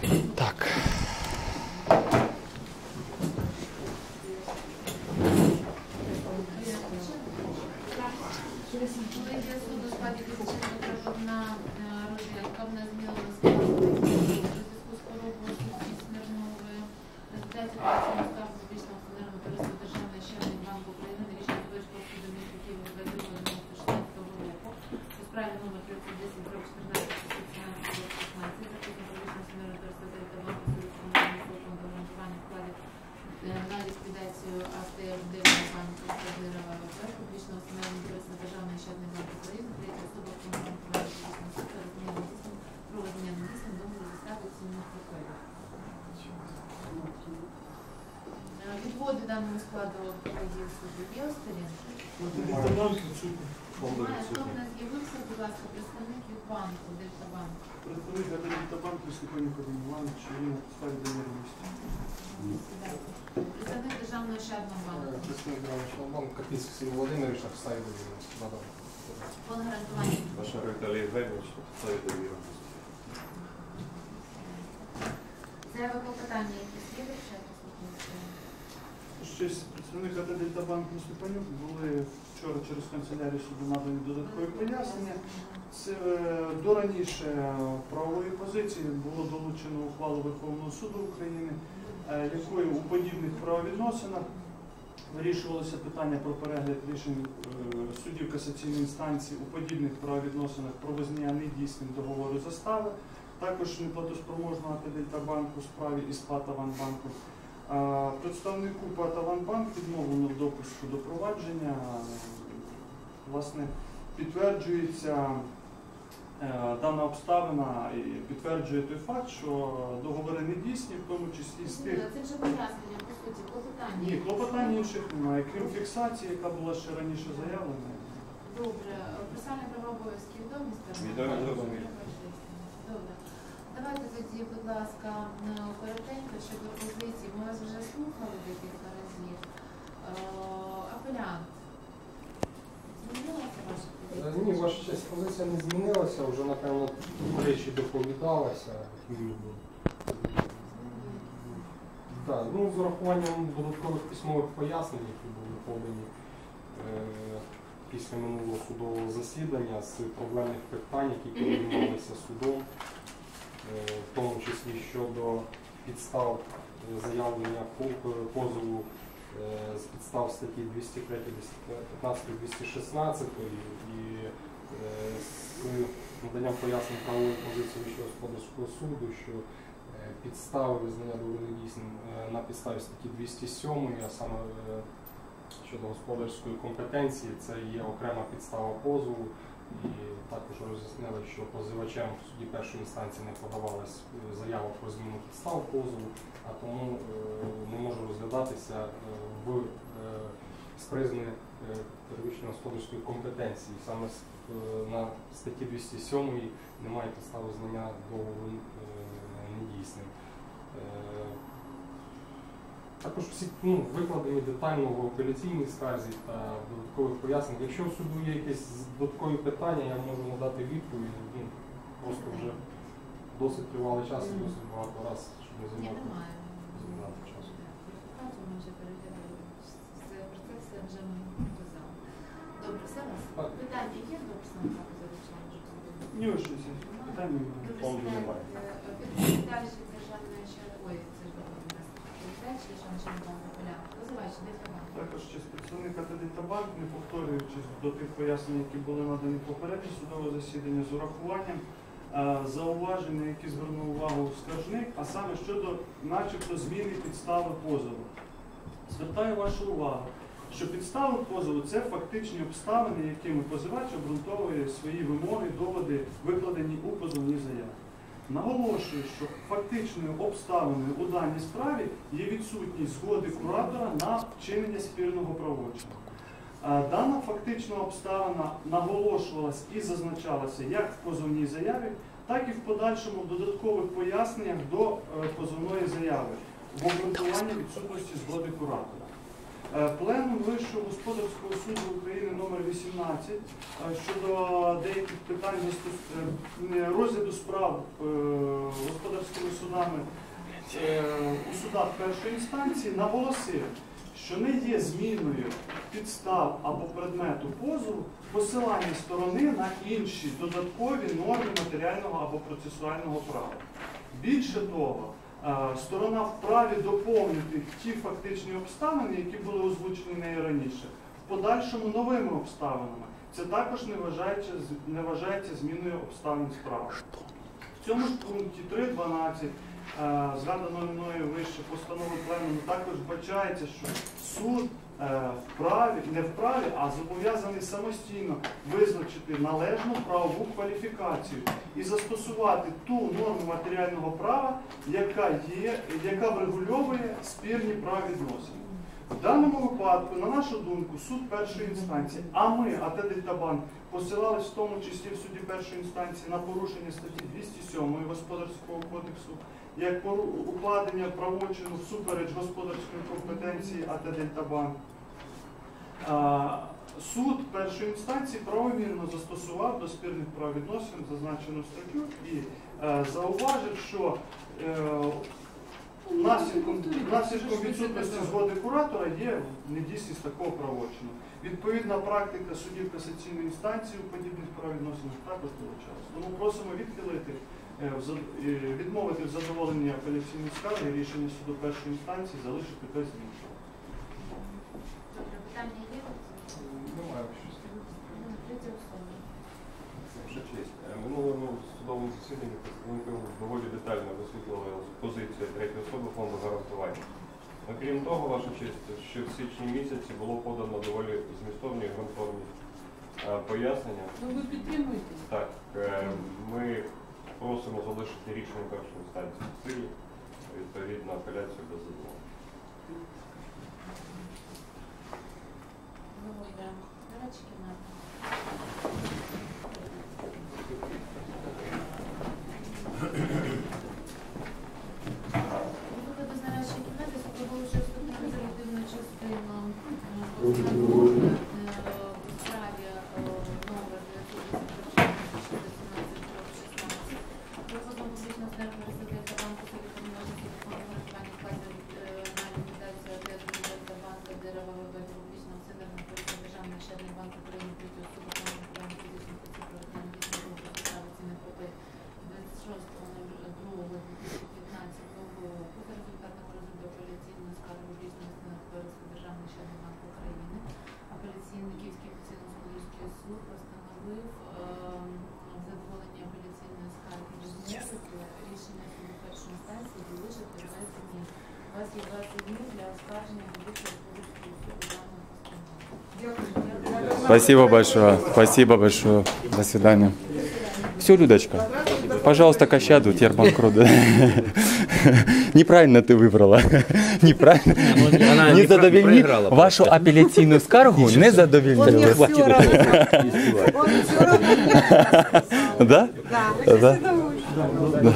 Thank you. Відводи даному складу колегії суду є у сторінці? Немає. Хто в нас з'явився, будь ласка, представник від банку, Дельтабанку. Представник Гадаліта банку Степанів Кадим Іванович, він на підставі довіреності. Представник Державного щадного банку. Представник Державного банку Капінський Сергій Володимирович підставі довіреності надав. Фонд гарантування. Ваша Віталій Євгенович, підставі довіреності. Заява клопотання якісь? Щось представник Гадаліта банку Степанюк були вчора через канцелярію суду надані додаткові пояснення. Це е, до раніше правової позиції було долучено ухвалу Верховного суду України, е, якою у подібних правовідносинах вирішувалося питання про перегляд рішень е, суддів касаційної інстанції у подібних правовідносинах про визнання недійсним договору застави, також неплатоспроможного Дельтабанку у справі із Патаванбанку. А, Представнику Патаванбанк відмовлено в допуску до провадження. Власне, підтверджується е, дана обставина і підтверджує той факт, що договори не дійсні, в тому числі з тих. Це вже пояснення, по суті, клопотання. Ні, клопотань інших немає, крім фіксації, яка була ще раніше заявлена. Добре. Процесуальні права обов'язки відомі сторони? Відомі. Добре. Давайте тоді, будь ласка, е, коротенько щодо позиції. Ми вас вже слухали декілька разів. Е, Апелянт. Змінилася ваша Е, позиція? Ні, ваша честь, позиція не змінилася, вже напевно речі доповідалася. Так, ну з урахуванням додаткових письмових пояснень, які були подані е, після минулого судового засідання з проблемних питань, які піднімалися судом, е, в тому числі щодо підстав е, заявлення позову е, з підстав статті 203, 215, 216 і е, з наданням пояснень правової позиції Вищого господарського суду, що е, підстави визнання доволі дійсним е, на підставі статті 207, а саме е, щодо господарської компетенції, це є окрема підстава позову. І також роз'яснили, що позивачем в суді першої інстанції не подавалась е, заява про зміну підстав позову, а тому е, не може розглядатися е, в з призми е, первичної господарської компетенції. Саме на статті 207 немає підстави знання договору недійсним. Також всі ну, викладені детально в апеляційній скарзі та додаткових пояснень. Якщо в суду є якісь додаткові питання, я можу надати відповідь. Ну, просто вже досить тривалий час і досить багато раз, щоб не займати займати часу. Добре, все вас? Питання є до представника? Ні, ось щось є. Немає. Немає. Далі державної ще ой, це ж у нас передачі, державний ще банк апелянт. Позивач, де банк? Також ще з представника Банк, не повторюючись до тих пояснень, які були надані попередньо судове засідання з урахуванням е, зауваження, які звернув увагу скаржник, а саме щодо начебто зміни підстави позову. Звертаю вашу увагу, що підстави позову це фактичні обставини, якими позивач обґрунтовує свої вимоги, доводи, викладені у позовній заяві. Наголошую, що фактичною обставиною у даній справі є відсутність згоди куратора на вчинення спільного правочину. Е, Дана фактична обставина наголошувалась і зазначалася як в позовній заяві, так і в подальшому додаткових поясненнях до е, позовної заяви в обґрунтуванні відсутності згоди куратора. Е, Пленум Вищого господарського суду України номер 18 е, щодо деяких питань е, розгляду справ господарськими судами у судах першої інстанції наголосив, що не є зміною підстав або предмету позову посилання сторони на інші додаткові норми матеріального або процесуального права. Більше того, сторона вправі доповнити ті фактичні обставини, які були озвучені нею раніше, в подальшому новими обставинами. Це також не вважається, не вважається зміною обставин справи. В цьому ж пункті 3.12 е, згаданої мною вище постанови пленуму також вбачається, що суд е, вправі, не вправі, а зобов'язаний самостійно визначити належну правову кваліфікацію і застосувати ту норму матеріального права, яка є, яка врегульовує спірні правовідносини. В даному випадку, на нашу думку, суд першої інстанції, а ми, АТ Дельтабанк, посилались в тому числі в суді першої інстанції на порушення статті 207 Господарського кодексу, як укладення правочину всупереч господарської компетенції АТ Дельтабанк. Суд першої інстанції правомірно застосував до спірних правовідносин зазначену статтю і е, зауважив, що е, наслідком, наслідком відсутності згоди куратора є недійсність такого правочину. Відповідна практика судів касаційної інстанції у подібних правовідносинах також долучалася. Тому просимо відхилити, е, е, відмовити в задоволенні апеляційної скарги рішення суду першої інстанції залишити без змін. Добре, питання є? Немає щось. Ну, третє особа. Ваша честь, е, минулому судовому засіданні представники доволі детально висвітлили позицію третьої особи фонду гарантування. Окрім того, ваша честь, ще в січні місяці було подано доволі змістовні і ґрунтовні е, пояснення. Ну ви підтримуєте? Так, е, ми просимо залишити рішення першої інстанції в силі, відповідно апеляцію без задоволення. Виводимо. Гарячі кімнати. Виходи That вас є 20 днів для оскарження до Вищого господарського суду даної постанови. Спасибо большое. Спасибо большое. До свидания. Все, Людочка. Пожалуйста, Кащаду, теперь банкрот. да. Неправильно ты выбрала. Неправильно. Она Не не задовольни проиграла вашу апелляційну скаргу не задовольнили. Хватит этого. Да? Да. Да.